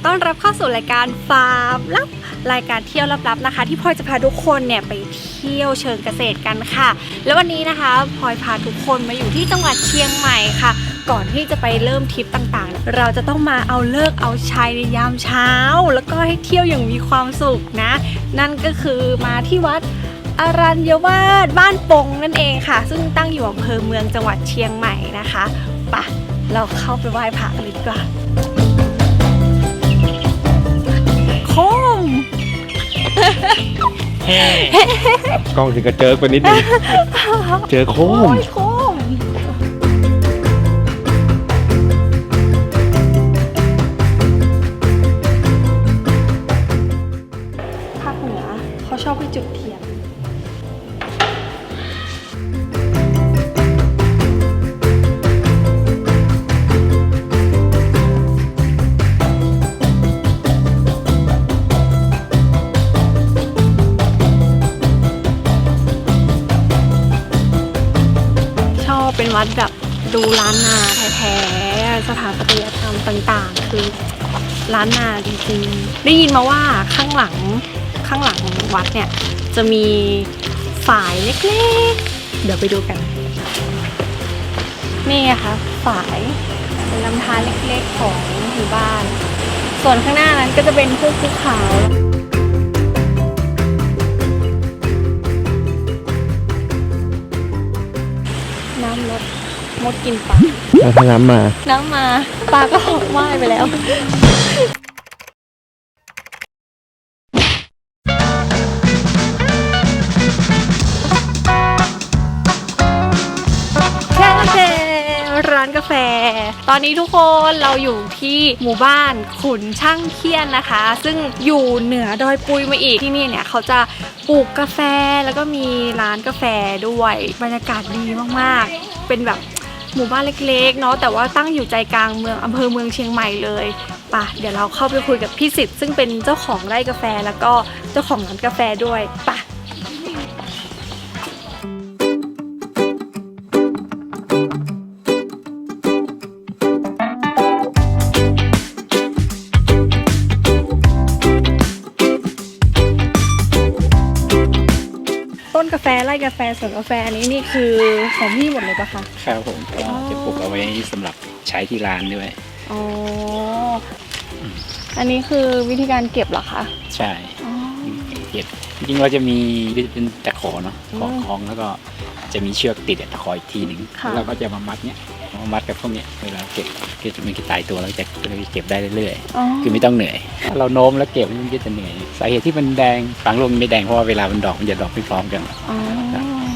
ขอต้อนรับเข้าสู่รายการฟาร์มลับรายการเที่ยวลับๆนะคะ ที่พลอยจะพาทุกคนเนี่ยไปเที่ยวเชิงเกษตรกันค่ะ แล้ววันนี้นะคะพลอยพาทุกคนมาอยู่ที่จังหวัดเชียงใหม่ค่ะ ก่อนที่จะไปเริ่มทริปต่างๆ เราจะต้องมาเอาเลิกเอาชัยในยามเช้า แล้วก็ให้เที่ยวอย่างมีความสุขนะ นั่นก็คือมาที่วัดอรัญญวาสบ้านปงนั่นเองค่ะ ซึ่งตั้งอยู่อำเภอเมืองจังหวัดเชียงใหม่นะคะไปะเราเข้าไปไหว้พระกันเลยดีกว่า กล้องถึงกระเจิกไปนิดนึง เจอโค้โอ้งยโค วัดแบบดูล้านนาแท้ๆสถาปัตยธรรมต่างๆ คือล้านนาจริงๆได้ยินมาว่าข้างหลังข้างหลังวัดเนี่ยจะมีฝายเล็กๆ เดี๋ยวไปดูกัน นี่ไงคะฝายเป็นลำธารเล็กๆของหมู่บ้าน ส่วนข้างหน้านั้นก็จะเป็นพวกภูเขา กินปลาแล้วถ้าน้ำมา น้ำมาปลาก็ว่ายไปแล้ว แค่แค่ร้านกาแฟ ตอนนี้ทุกคนเราอยู่ที่หมู่บ้านขุนช่างเคียนนะคะ ซึ่งอยู่เหนือดอยปุยมาอีกที่นี่เนี่ยเขาจะปลูกกาแฟแล้วก็มีร้านกาแฟด้วย บรรยากาศดีมากๆ เป็นแบบ หมู่บ้านเล็กๆเนาะแต่ว่าตั้งอยู่ใจกลางเมืองอำเภอเมืองเชียงใหม่เลยป่ะเดี๋ยวเราเข้าไปคุยกับพี่สิทธิ์ซึ่งเป็นเจ้าของไร่กาแฟแล้วก็เจ้าของร้านกาแฟด้วยป่ะ กาแฟไร่กาแฟสวนกาแฟนี้นี่คือของพี่หมดเลยปะคะ ครับผมก็อ๋อจะปลูกเอาไว้สำหรับใช้ที่ร้านด้วย อ๋อ อันนี้คือวิธีการเก็บเหรอคะ ใช่อ๋อ เก็บจริงๆเราจะมีเป็นตะขอเนาะขออืมคล้องแล้วก็จะมีเชือกติดตะขออีกทีหนึ่งค่ะ แล้วเราก็จะมามัดเนี้ย มามัดกับพวกเนี้ยเวลาเก็บก็จะมันก็ตายตัวแล้วจะเก็บได้เรื่อยอ๋อๆคือไม่ต้องเหนื่อยถ้าเราโน้มแล้วเก็บมันก็จะเหนื่อยสาเหตุที่มันแดงฝังลงไม่แดงเพราะว่าเวลามันดอกมันจะดอกไม่พร้อมกันอ๋อ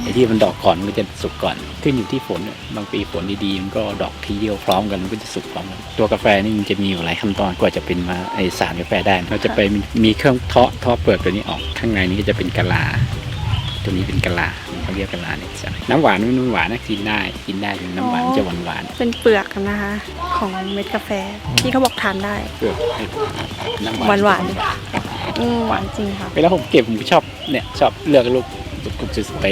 ไอ้ที่มันดอกก่อนมันก็จะสุกก่อนขึ้นอยู่ที่ฝนเนี่ยบางปีฝนดีๆมันก็ดอกทีเดียวพร้อมกันมันก็จะสุกพร้อมกันตัวกาแฟนี่มันจะมีอยู่หลายขั้นตอนกว่าจะเป็นมาไอสารกาแฟได้เราจะไปมีมีเครื่องเทาะเทาะเปลือกตัวนี้ออกข้างในนี้ก็จะเป็นกะลาตัวนี้เป็นกะลา เขาเรียกกะลาเนี่ยใช่น้ำหวานมันน้ำหวานนะกินได้กินได้เป็นน้ำหวานมันจะหวานหวานเป็นเปลือกนะคะ ของเม็ดกาแฟที่เขาบอกทานได้ๆเปลือกไอ้น้ำหวานหวานหวานอืมหวานจริงค่ะเวลาผมเก็บผมชอบเนี่ยชอบเลือกลูกลูกจุดๆไป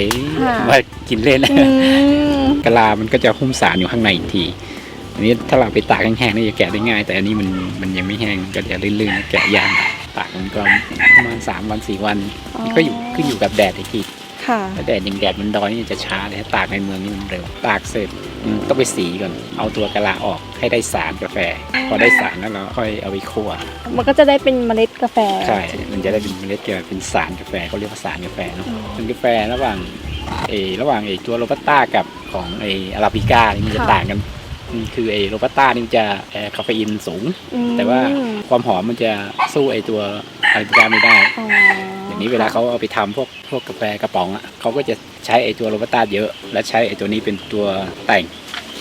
ค่ะมากินเล่นอืมกะลามันก็จะหุ้มสารอยู่ข้างในอีกทีอันนี้ถ้าเราไปตากแห้งๆนี่จะแกะได้ง่าย แต่อันนี้มันมันยังไม่แห้งก็จะลื่นๆแกะยากตากมันก็ประมาณสามวันสี่วันอ๋อก็อยู่ขึ้นอยู่กับแดดอีกที ค่ะถ้าแดดอย่างแดดมันดอยนี่จะช้าเลยถ้าตากในเมืองนี่มันเร็ว ตากเสร็จอืมต้องไปสีก่อน เอาตัวกะลาออกให้ได้สารกาแฟ พอได้สารแล้วเราค่อยเอาไปคั่ว มันก็จะได้เป็นเมล็ดกาแฟ ใช่ มันจะได้เป็นเมล็ดกาแฟเป็นสารกาแฟเขาเรียกว่าสารกาแฟเนาะอืมเป็นกาแฟระหว่างเออระหว่างไอตัวโรบัสต้ากับของไออาราบิก้านี่มันจะค่ะต่างกันอืมคือไอโรบัสต้านี่มันจะเอ่อคาเฟอีนสูงอืมแต่ว่าความหอมมันจะสู้ไอตัวอาราบิก้าไม่ได้อ๋ออย่าง นี้เวลาเขาเอาไปทำพวกพวกกาแฟกระป๋องอะเขาก็จะใช้ไอตัวโรบัสต้าเยอะ และใช้ไอตัวนี้เป็นตัวแต่ง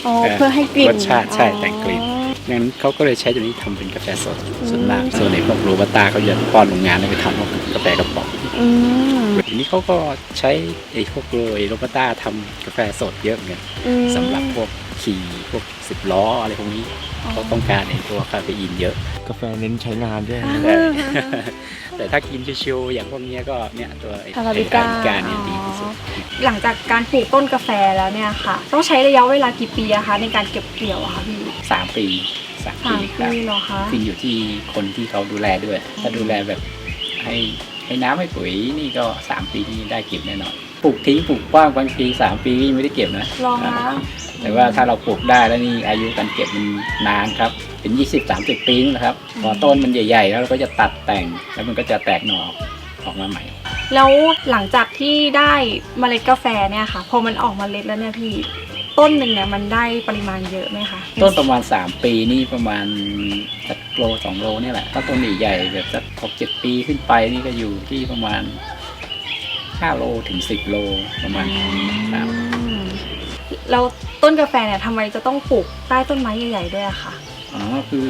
อ๋อเอ่อเพื่อให้กลิ่นรสชาติใช่แต่งกลิ่นอ๋องั้นเขาก็เลยใช้ตัวนี้ทำเป็นกาแฟสดส่วนมากอืมส่วนในพวกโรบัสต้าเขาจะป้อนโรงงานแล้วไปทำพวกกาแฟกระป๋องอืม ทีนี้เขาก็ใช้ไอ้พวกโรยโรบัสต้าทำกาแฟสดเยอะเหมือนกันอืมสำหรับพวกขี่พวกสิบล้ออะไรพวกนี้เขาต้องการไอ้ตัวคาเฟอีนเยอะกาแฟเน้นใช้งานด้วยอ่าแต่แต่ถ้ากินชิวๆอย่างพวกเนี้ยก็เนี่ยตัวไอ้อาราบิก้าไอ้เนี่ยดีที่สุดหลังจากการปลูกต้นกาแฟแล้วเนี่ยค่ะ ต้องใช้ระยะเวลากี่ปีอะคะในการเก็บเกี่ยวอะคะพี่สามปีสามสาปีมครับปีเหรอคะขึ้นอยู่ที่คนที่เขาดูแลด้วย ถ้าดูแลแบบให้ ให้น้ำให้ปุ๋ยนี่ก็สามปีนี่ได้เก็บแน่นอนปลูกทิ้งปลูกกว้างบางทีสามปียังไม่ได้เก็บนะลองนะแต่ว่าถ้าเราปลูกได้แล้วนี่อายุการเก็บมันนานครับ เป็น20-30ปีนี่นะครับพอต้นมันใหญ่ๆ แล้วเราก็จะตัดแต่งแล้วมันก็จะแตกหน่อออกมาใหม่ แล้วหลังจากที่ได้เมล็ดกาแฟเนี่ยค่ะ พอมันออกเมล็ดแล้วเนี่ยพี่ต้นหนึ่งเนี่ยมันได้ปริมาณเยอะไหมคะต้นประมาณ 3 ปีนี่ประมาณสัก โลสองโลเนี่ยแหละ ถ้าต้นใหญ่ๆแบบสักหกเจ็ดปีขึ้นไปนี่ก็อยู่ที่ประมาณ5โลถึง10โลประมาณนี้ครับอืมแล้วต้นกาแฟเนี่ยทำไมจะต้องปลูกใต้ต้นไม้ใหญ่ๆด้วยอะคะอ๋อคือ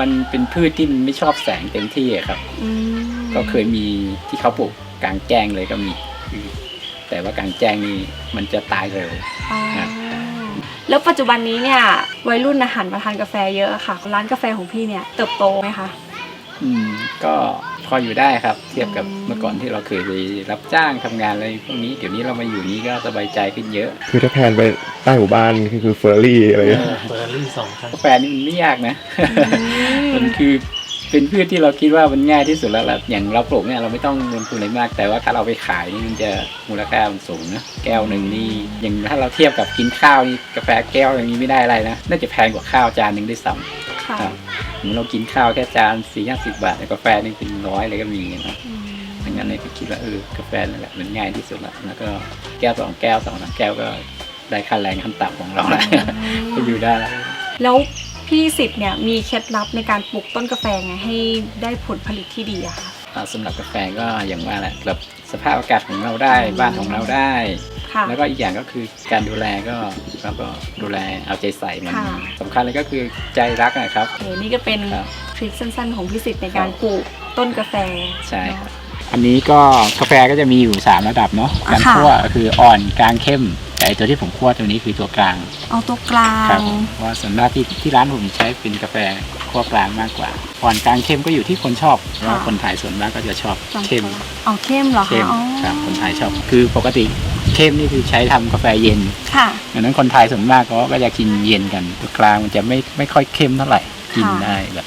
มันเป็นพืชที่มันไม่ชอบแสงเต็มที่อะครับอืมก็เคยมีที่เขาปลูกกลางแจ้งเลยก็มีคือแต่ว่ากลางแจ้งนี่มันจะตายเร็วอ๋อครับ แล้วปัจจุบันนี้เนี่ยวัยรุ่นอาหารมาทานกาแฟเยอะอะค่ะ ร้านกาแฟของพี่เนี่ยเติบโตไหมคะอืมก็พออยู่ได้ครับ เทียบกับอืมเมื่อก่อนที่เราเคยไปรับจ้างทำงานอะไรพวกนี้เดี๋ยวนี้เรามาอยู่นี้ก็สบายใจขึ้นเยอะ คือถ้าแพลนไปใต้หมู่บ้านคือคือเฟอร์รี่อะไรอย่างเงี้ยเฟอร์รี่สองคันกาแฟนี่มันไม่ยากนะมันคือ เป็นพืชที่เราคิดว่ามันง่ายที่สุดแล้วล่ะอย่างเราปลูกเนี่ยเราไม่ต้องลงทุนอะไรมาก แต่ว่าถ้าเราไปขายนี่มันจะมูลค่ามันสูงนะแก้วหนึ่งนี่อย่างถ้าเราเทียบกับกินข้าวนี่กาแฟแก้วอย่างนี้ไม่ได้อะไรนะน่าจะแพงกว่าข้าวจานหนึ่งได้วยซ้ำค่ะครับเหมือนเรากินข้าวแค่จานสี่ห้าสิบบาทแต่กาแฟนี่เป็นร้อยเลยก็มีนะอืมดังนั้นเลยก็คิดว่าเออกาแฟนั่นแหละมันง่ายที่สุดละแล้วก็แก้วสองแก้วสองสามแก้วก็ได้ค่าแรงขั้นต่ำของเราแล้วก็อยู่ได้แล้วแล้ว พี่สิทธิ์เนี่ยมีเคล็ดลับในการปลูกต้นกาแฟไงให้ได้ผลผลิตที่ดีอะคะอ่าสำหรับกาแฟก็อย่างว่าแหละแบบสภาพอากาศของเราได้บ้านของเราได้ ค่ะ แล้วก็อีกอย่างก็คือการดูแลก็เราก็ดูแลเอาใจใส่มันค่ะ สำคัญเลยก็คือใจรักนะครับ โอเคนี่ก็เป็นครับทริคสั้นๆ ของพี่สิทธิ์ในการปลูกต้นกาแฟใช่ครับ อันนี้ก็กาแฟก็จะมีอยู่ 3 ระดับเนาะการค่ะคั่วก็คืออ่อนกลางเข้ม แต่ไอ้ตัวที่ผมคั่วตัวนี้คือตัวกลางเอาตัวกลาครับงเพราะว่าส่วนมากที่ที่ร้านผมใช้เป็นกาแฟคั่วกลางมากกว่าอ่อนกลางเข้มก็อยู่ที่คนชอบเพราะว่าคนไทยส่วนมากก็จะชอบเข้มอ๋อเข้มเหรอเข้คะมอ๋อครับคนไทยชอบคือปกติเข้มนี่คือใช้ทำกาแฟเย็นค่ะ ดังนั้นคนไทยส่วนมากก็จะกินเย็นกันตัวกลางมันจะไม่ไม่ค่อยเข้มเท่าไหร่กินค่ะ ได้แบบ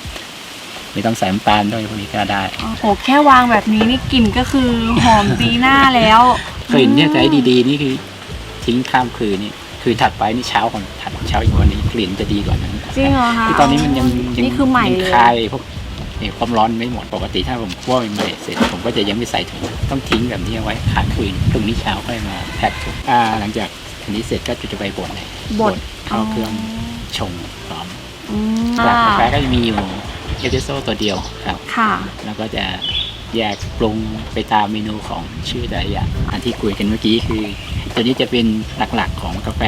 ไม่ต้องใส่น้ำตาลด้วยพวกนี้ก็ได้โอ้โหแค่วางแบบนี้นี่กลิ่นก็คือหอมตีหน้าแล้วกลิ่นเนี่ยใช้ดีๆนี่คือ ทิ้งข้ามคืนนี่คือถัดไปนี่เช้าของถัดเช้าอีกวันนี้กลิ่นจะดีกว่านั้นจริงเหรอคะคือตอนนี้มันยังยังนี่คือใหม่ยังเลย คายพวกนี่ความร้อนไม่หมดปกติถ้าผมคั่วใหม่ๆเสร็จผมก็จะยังไม่ใส่ถุงต้องทิ้งแบบนี้เอาไว้ค้างคืนพรุ่งนี้เช้าค่อยมาแพ็คถุงอ่าหลังจากอันนี้เสร็จก็จะไปบดเลยบด เข้าเครื่องชงพร้อมอืมหลักกาแฟก็จะมีอยู่เอสเปรสโซ่ตัวเดียวครับ ค่ะ แล้วก็จะแยกปรุงไปตามเมนูของชื่อแต่ละอย่างอันที่คุยกันเมื่อกี้คือ ตัวนี้จะเป็นหลักๆของกาแฟ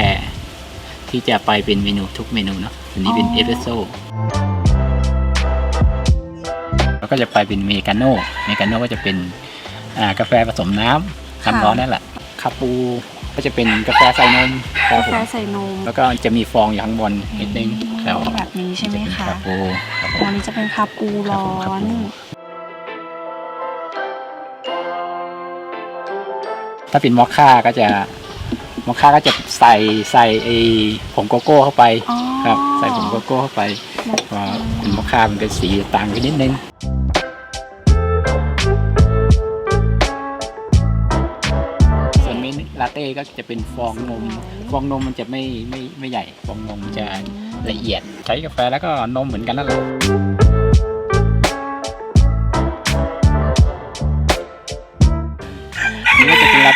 ที่จะไปเป็นเมนูทุกเมนูเนาะอันนี้เป็นอ๋อเอสเปรสโซ่แล้วก็จะไปเป็นเมกาโน่เมกาโน่ก็จะเป็นอ่ากาแฟผสมน้ำน้ำร้อนนั่นแหละคาปูก็จะเป็นกาแฟใส่นมครับกาผแฟมใส่นม แล้วก็จะมีฟองอยู่ข้างบนนิดนึงครับแบบนี้ใช่ไหมคะคาปูครับผมอันนี้จะเป็นคาปูร้อครับผมน ถ้าเป็นมอคค่าก็จะมอคค่าก็จะใส่ใส่ไอผงโกโก้เข้าไปอ๋อ ครับ ใส่ผงโกโก้เข้าไปเพราะเป็นมอคค่ามันก็สีต่างกันนิดนึง ส่วนเมนลาเต้ก็จะเป็นฟองนม ฟองนมมันจะไม่ไม่ไม่ใหญ่ ฟองนมจะละเอียด ใช้กาแฟแล้วก็นมเหมือนกันนั่นแหละ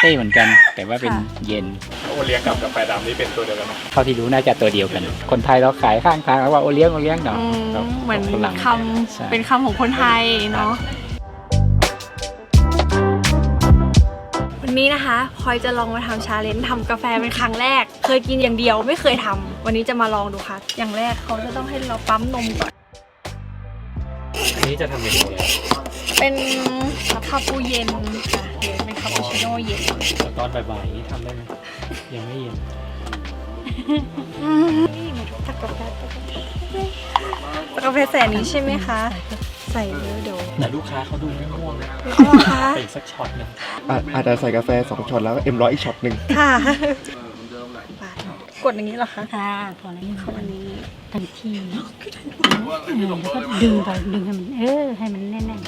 เป็นลาเต้เหมือนกัน แต่ว่าเป็นเย็นโอเลี้ยงกับกาแฟดำนี่เป็นตัวเดียวกันไหมเท่าที่รู้น่าจะตัวเดียวกัน คนไทยเราขายข้างทางแล้วว่าโอเลี้ยงโอเลี้ยงเนาะอืมครับเหมือนฝรั่งคใช่ำเป็นคำของคนไทยเนาะวันนี้นะคะพลอยจะลองมาทำชาเลนจ์ทำกาแฟเป็นครั้งแรก เคยกินอย่างเดียวไม่เคยทำวันนี้จะมาลองดูค่ะ อย่างแรกเขาจะต้องให้เราปั๊มนมก่อนอันนี้จะทำเมนูอะไรเป็นคาปูเย็น ค่ะเดี๋ยวเป็นคาปูชิโน่เย็นแล้วตอนบ่ายๆนี้ทำได้ไหมยังไม่เย็นนี่หนูตักกาแฟตักกาแฟตักกาแฟใส่อันนี้ใช่ไหมคะ ใส่เยอะเดี๋ยวแต่ลูกค้าเขาดูไม่ง่วงนะเอาเหรอคะเป็นสักช็อตหนึงอาจอาจจะใส่กาแฟสองช็อตแล้วก็เอ็มร้อยอีกช็อตหนึ่งค่ะกดอย่างนี้เหรอคะค่ะพอแล้วนี่เข้าอันนี้ทันทีเออแล้วก็ดึงไปดึงให้มันเออให้มันแน่น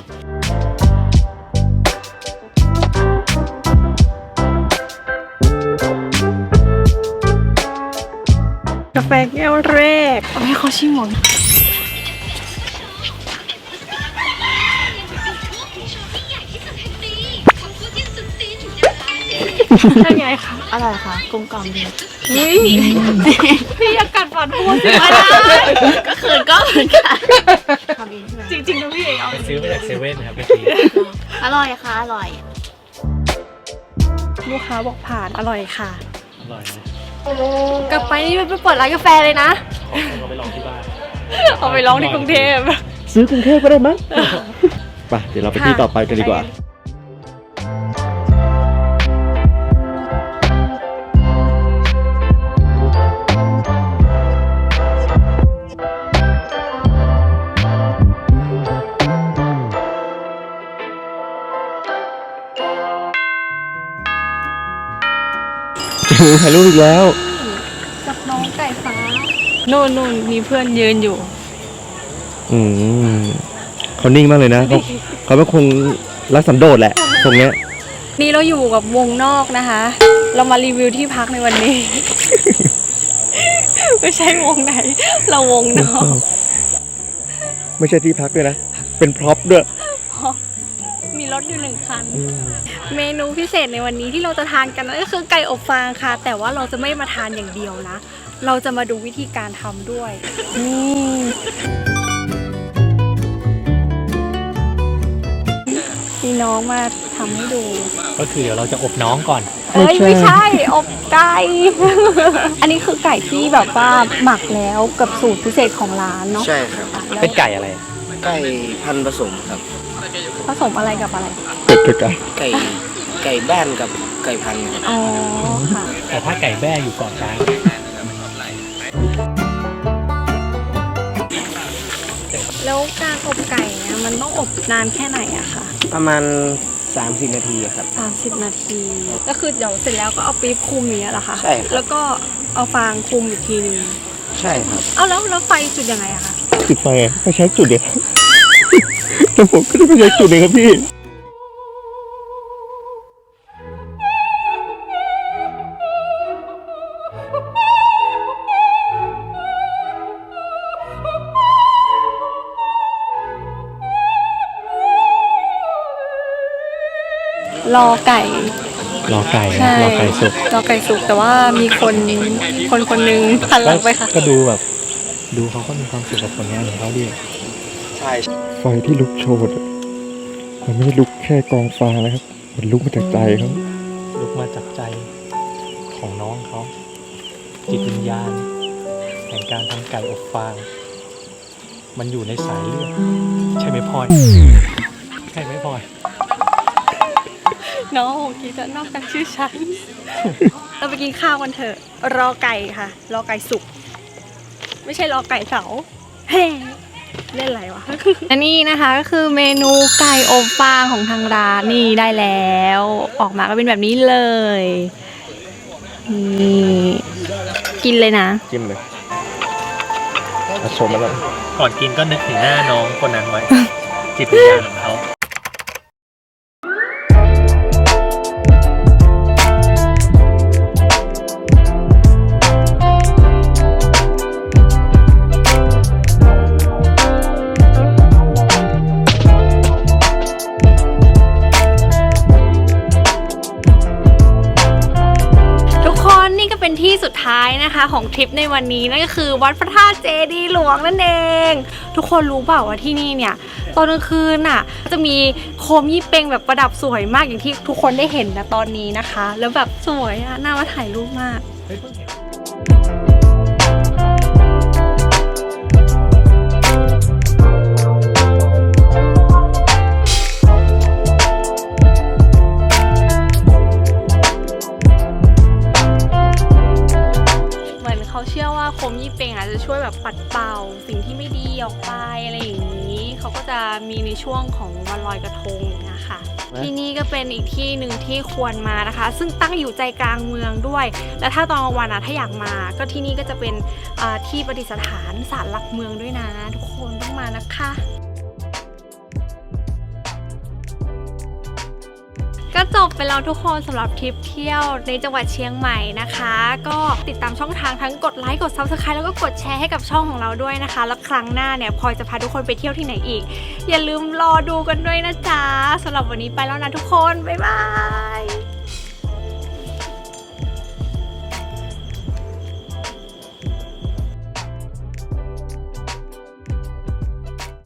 ฟแก้วแรกเอาให้เขาชิมหมดเป็นไงคะอร่อยค่ะกลมกล่อมดีนี่พี่อยากกัดฟันพูดสิไม่ได้ก็เขินก็เหมือนกันทำเองใช่ไหมจริงๆนะพี่เอกเอาไปซื้อมาจากเซเว่นนะครับไปกินอร่อยค่ะ อร่อย ลูกค้าบอกผ่านอร่อยค่ะ อร่อยนะ กลับไปนี่ไปเปิดร้านกาแฟเลยนะขอเอาไปลองที่บ้าน เอาไปร้องที่กรุงเทพ ซื้อกรุงเทพก็ได้มั้ง ไปเดี๋ยวเราไปที่ต่อไปกันดีกว่าเจ ถ่ายรูปอีกแล้ว กับน้องไก่ฟ้านู่นนู่นมีเพื่อนยืนอยู่ อืมเขานิ่งมากเลยนะเขาเขาเป็นคงรักสันโดษแหละตรงเนี้ย นี่เราอยู่กับวงนอกนะคะ เรามารีวิวที่พักในวันนี้ ไม่ใช่วงไหน เราวงนอก ไม่ใช่ที่พักด้วยนะ เป็นพร็อพด้วย มีรถอยู่หนึ่งคัน เมนูพิเศษในวันนี้ที่เราจะทานกันนั่นก็คือไก่อบฟางค่ะ แต่ว่าเราจะไม่มาทานอย่างเดียวนะ เราจะมาดูวิธีการทำด้วย นี่มีน้องมาทำให้ดู ก็คือเดี๋ยวเราจะอบน้องก่อน เอ้ยไม่ใช่ อบไก่ อันนี้คือไก่ที่แบบว่าหมักแล้วกับสูตรพิเศษของร้านเนาะใช่ครับอะแล้วเป็นไก่อะไร ไก่พันธุ์ผสมครับ ผสมอะไรกับอะไรเป็ดกับไก่ไก่ไก่บ้านกับไก่พันธุ์ครับ อ๋อ ค่ะ แต่ถ้าไก่แบ้อยู่เกาะช้างแล้วการอบไก่เนี่ยมันต้องอบนานแค่ไหนอะคะประมาณ 30 นาทีอะครับ 30 นาที ก็คือเดี๋ยวเสร็จแล้วก็เอาปี๊บคลุมอย่างเนี้ยเหรอคะใช่ครับ แล้วก็เอาฟางคลุมอีกทีนึงใช่ครับ เอาแล้วแล้วไฟจุดยังไงอะคะ จุดไฟอะไม่ใช้จุดเดียวแต่ผมก็จะไม่ใช้จุดเลยครับพี่รอไก่ รอไก่ใช่รอไก่สุกรอไก่สุกแต่ว่ามีคนคนคนหนึงหันหลังไปค่ะ ก็ดูแบบ ดูเขาก็มีความสุขกับผลงานของเขาดีใช่ไฟที่ลุกโชนอะมันไม่ได้ลุกแค่กองฟางนะครับ มันลุกมาจากใจเขาลุกมาจากใจของน้องเขา จิตวิญญาณแห่งการทำไก่อบฟาง มันอยู่ในสายเลือดใช่ไหมพลอยใช่ไหมพลอยน้องโอเคจะนอกจากชื่อฉันเราไปกินข้าวกันเถอะ รอไก่ค่ะ รอไก่สุก ไม่ใช่รอไก่เสาเฮ้เล่นอะไรวะ อันนี้นะคะก็คือเมนูไก่อบฟางของทางร้านนี่ได้แล้ว ออกมาก็เป็นแบบนี้เลยนี่กินเลยนะ จิ้มเลยมาชมมาแล้วก่อนกินก็นึกถึงหน้าน้องคนนั้นไว้ จิตวิญญาณของเขา นะคะของทริปในวันนี้นั่นก็คือวัดพระธาตุเจดีย์หลวงนั่นเอง ทุกคนรู้เปล่าว่าที่นี่เนี่ยตอนกลางคืนน่ะจะมีโคมยี่เปงแบบประดับสวยมากอย่างที่ทุกคนได้เห็นนะตอนนี้นะคะ แล้วแบบสวยอะน่ามาถ่ายรูปมาก เป็นอีกที่หนึ่งที่ควรมานะคะ ซึ่งตั้งอยู่ใจกลางเมืองด้วย และถ้าตอนกลางวันนะถ้าอยากมา ก็ที่นี่ก็จะเป็นที่ประดิษฐานศาลหลักเมืองด้วยนะ ทุกคนต้องมานะคะ ก็จบไปแล้วทุกคนสำหรับทริปเที่ยวในจังหวัดเชียงใหม่นะคะ ก็ติดตามช่องทางทั้งกดไลค์กด Subscribe แล้วก็กดแชร์ให้กับช่องของเราด้วยนะคะ แล้วครั้งหน้าเนี่ยพลอยจะพาทุกคนไปเที่ยวที่ไหนอีก อย่าลืมรอดูกันด้วยนะจ๊ะสำหรับวันนี้ไปแล้วนะทุกคนบ๊ายบาย